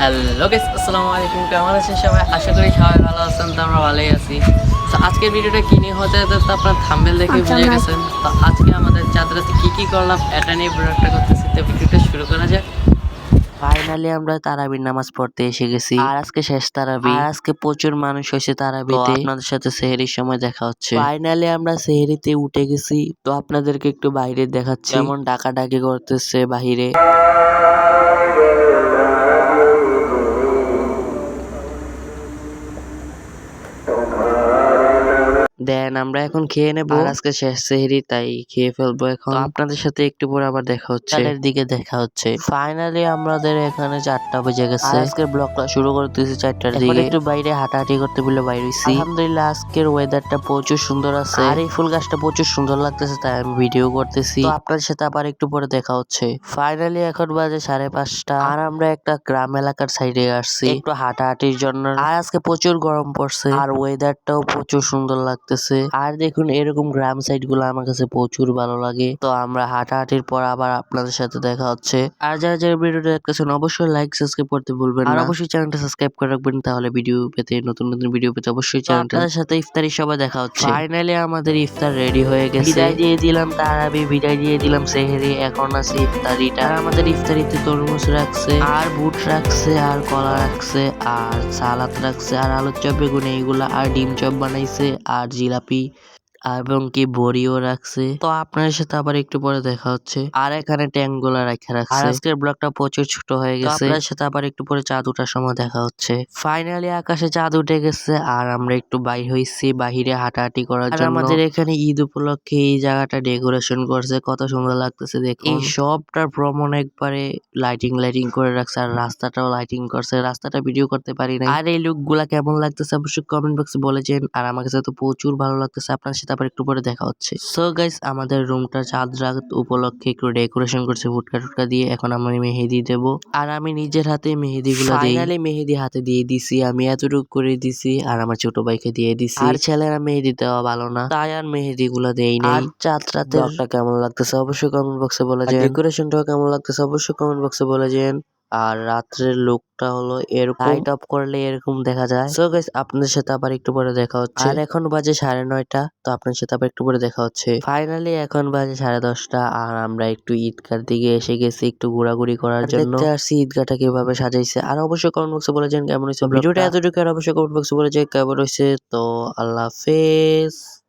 Hello guess আসসালামু আলাইকুম কেমন আছেন সবাই? আশা করি সবাই ভালো আছেন তো আমরা ভালোই আছি। তো আজকের ভিডিওটা কি নিয়ে হতে তো আপনার থাম্বেল দেখে আচ্ছা, বুঝে গেছেন। তো আজকে আমাদের যাত্রাতে কি কি করলাম এটা নিয়ে ভিডিওটা করতেছি তো ভিডিওটা শুরু করা যাক। ফাইনালি আমরা তারাবির নামাজ পড়তে এসে গেছি। আর আজকে শেষ তারাবি। আর আজকে প্রচুর মানুষ হয়েছে তারাবিতে। আপনাদের সাথে সেহেরির সময় দেখা হচ্ছে। ফাইনালি আমরা সেহেরিতে উঠে গেছি। তো আপনাদেরকে একটু বাইরে দেখাচ্ছি। যেমন ডাকাডাকি করতেছে বাহিরে। দেন আমরা এখন খেয়ে নেব। আর আজকে শেষ সেহরি তাই খেয়ে ফেলব এখন। আপনাদের সাথে একটু পরে আবার দেখা হচ্ছে। চারের দিকে দেখা হচ্ছে। ফাইনালি আমাদের এখানে চারটা বেজে গেছে। আজকের ব্লগটা শুরু করতেছি চারটার দিকে। একটু বাইরে হাঁটাহাঁটি করতে বলে বাইরে হইছি। আলহামদুলিল্লাহ আজকের ওয়েদারটা প্রচুর সুন্দর আছে। আর এই ফুল গাছটা প্রচুর সুন্দর লাগতেছে তাই আমি ভিডিও করতেছি। তো আপনাদের সাথে আবার একটু পরে দেখা হচ্ছে। ফাইনালি এখন বাজে সাড়ে পাঁচটা। আর আমরা একটা গ্রাম এলাকার সাইডে আসছি। একটু হাঁটাহাঁটির জন্য। আর আজকে প্রচুর গরম পড়ছে। আর ওয়েদারটাও প্রচুর সুন্দর লাগতেছে। আর দেখুন এরকম গ্রাম সাইডগুলো আমার কাছে প্রচুর ভালো লাগে। তো আমরা হাঁটাহাঁটির পর আবার আপনাদের সাথে দেখা হচ্ছে। আর যারা যারা ভিডিওটা দেখতেছেন অবশ্যই লাইক সাবস্ক্রাইব করতে ভুলবেন আর অবশ্যই চ্যানেলটা সাবস্ক্রাইব করে রাখবেন তাহলে ভিডিও পেতে নতুন নতুন ভিডিও পেতে অবশ্যই চ্যানেলটার সাথে ইফতারি সবাই দেখা হচ্ছে। ফাইনালি আমাদের ইফতার রেডি হয়ে গেছে। বিদায় দিয়ে দিলাম তার তারাবি বিদায় দিয়ে দিলাম সেহেরি এখন আছে ইফতারিটা। আর আমাদের ইফতারিতে তরমুজ রাখছে আর বুট রাখছে আর কলা রাখছে আর সালাদ রাখছে আর আলুর চপ বেগুন এইগুলা আর ডিম চপ বানাইছে আর জিলাপি এবং কি বড়িও রাখছে। তো আপনার সাথে আবার একটু পরে দেখা হচ্ছে। আর এখানে ট্যাঙ্কগুলা রাখা রাখছে। আর আজকের ব্লগটা প্রচুর ছোট হয়ে গেছে। আপনার সাথে আবার একটু পরে চাঁদ উঠার সময় দেখা হচ্ছে। ফাইনালি আকাশে চাঁদ উঠে গেছে আর আমরা একটু বাইর হইছি বাহিরে হাঁটাহাঁটি করার জন্য। আমাদের এখানে ঈদ উপলক্ষে এই জায়গাটা ডেকোরেশন করছে। কত সুন্দর লাগতেছে দেখুন। এই সবটার ভ্রমণ একবারে লাইটিং লাইটিং করে রাখছে। আর রাস্তাটাও লাইটিং করছে। রাস্তাটা ভিডিও করতে পারি না আর এই লুকগুলা কেমন লাগতেছে অবশ্যই কমেন্ট বক্সে বলেছেন আর আমার কাছে তো প্রচুর ভালো লাগতেছে। আপনার সাথে আবার একটু পরে দেখা হচ্ছে। সো গাইস আমাদের রুমটা চাঁদ রাত উপলক্ষে একটু ডেকোরেশন করছে ফুটকা টুটকা দিয়ে। এখন আমি মেহেদি দেব। আর আমি নিজের হাতে মেহেদি গুলো ফাইনালি মেহেদি হাতে দিয়ে দিছি। আমি এতটুকু করে দিছি। আর আমার ছোট ভাইকে দিয়ে দিছি। আর ছেলেরা মেহেদি দেওয়া ভালো না। তাই আর মেহেদি গুলো দেই আর চাঁদ রাতে কেমন লাগতেছে অবশ্যই কমেন্ট বক্সে বলে যান ডেকোরেশনটাও কেমন লাগতেছে অবশ্যই কমেন্ট বক্সে বলে যান আর রাত্রের লুকটা হলো এরকম। লাইট অফ করলে এরকম দেখা যায়। সো গাইস আপনাদের সাথে আবার একটু পরে দেখা হচ্ছে। আর এখন বাজে সাড়ে নয়টা তো আপনার সাথে আবার একটু পরে দেখা হচ্ছে। ফাইনালি এখন বাজে সাড়ে দশটা আর আমরা একটু ঈদগার দিকে এসে গেছি একটু ঘোরাঘুরি করার জন্য। দেখতে আসছি ঈদগাটা কীভাবে সাজাইছে। আর অবশ্যই কমেন্ট বক্সে বলে যান কেমন হয়েছে ভিডিওটা এতটুকু আর অবশ্যই কমেন্ট বক্সে বলে যান কেমন হয়েছে। তো আল্লাহ হাফেজ।